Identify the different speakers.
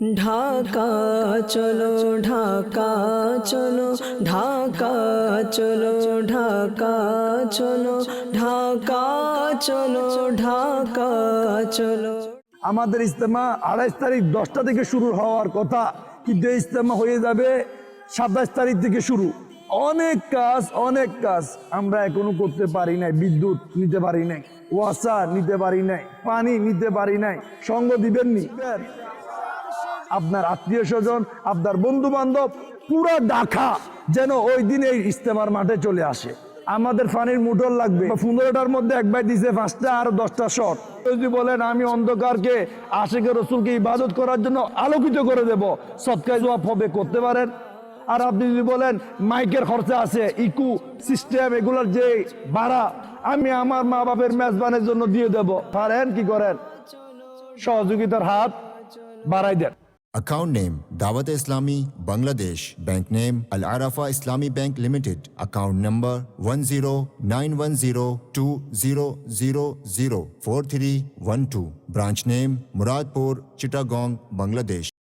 Speaker 1: ঢাকা চলো ঢাকা চলো ঢাকা চলো ঢাকা চলো ঢাকা চলো ঢাকা চলো।
Speaker 2: আমাদের ইস্তেমা আড়াইশ তারিখ দশটা থেকে শুরু হওয়ার কথা, কিন্তু এই ইস্তেমা হয়ে যাবে সাতাশ তারিখ থেকে শুরু। অনেক কাজ অনেক কাজ আমরা এখনও করতে পারি নাই, বিদ্যুৎ নিতে পারি নাই ওয়াসা নিতে পারি নাই, পানি নিতে পারি নাই, সঙ্গ দিবেননি আপনার আত্মীয় স্বজন, আপনার বন্ধু বান্ধব পুরো ডাকা যেন ওই দিন এই ইস্তেমার মাঠে চলে আসে। আমাদের পানির মোটর লাগবে। পনেরোটার মধ্যে একবার দিছে পাঁচটা আর দশটা শট। যদি বলেন আমি অন্ধকারকে আশেখের রসুলকে ইবাদত করার জন্য আলোকিত করে দেব সৎকায় জবাব হবে, করতে পারেন। আর আপনি যদি বলেন মাইকের খরচা আছে, ইকু সিস্টেম এগুলোর যে ভাড়া, আমি আমার মা বাপের মেজবানের জন্য দিয়ে দেব। পারেন কি করেন? সহযোগিতার হাত বাড়াই দেন।
Speaker 3: اکاؤنٹ نیم دعوت اسلامی بنگلہ دیش بینک نیم العرفا اسلامی بینک لمیٹڈ اکاؤنٹ نمبر ون زیرو نائن ون زیرو ٹو زیرو زیرو زیرو فور تھری ون ٹو برانچ نیم مراد پور چٹاگونگ بنگلہ دیش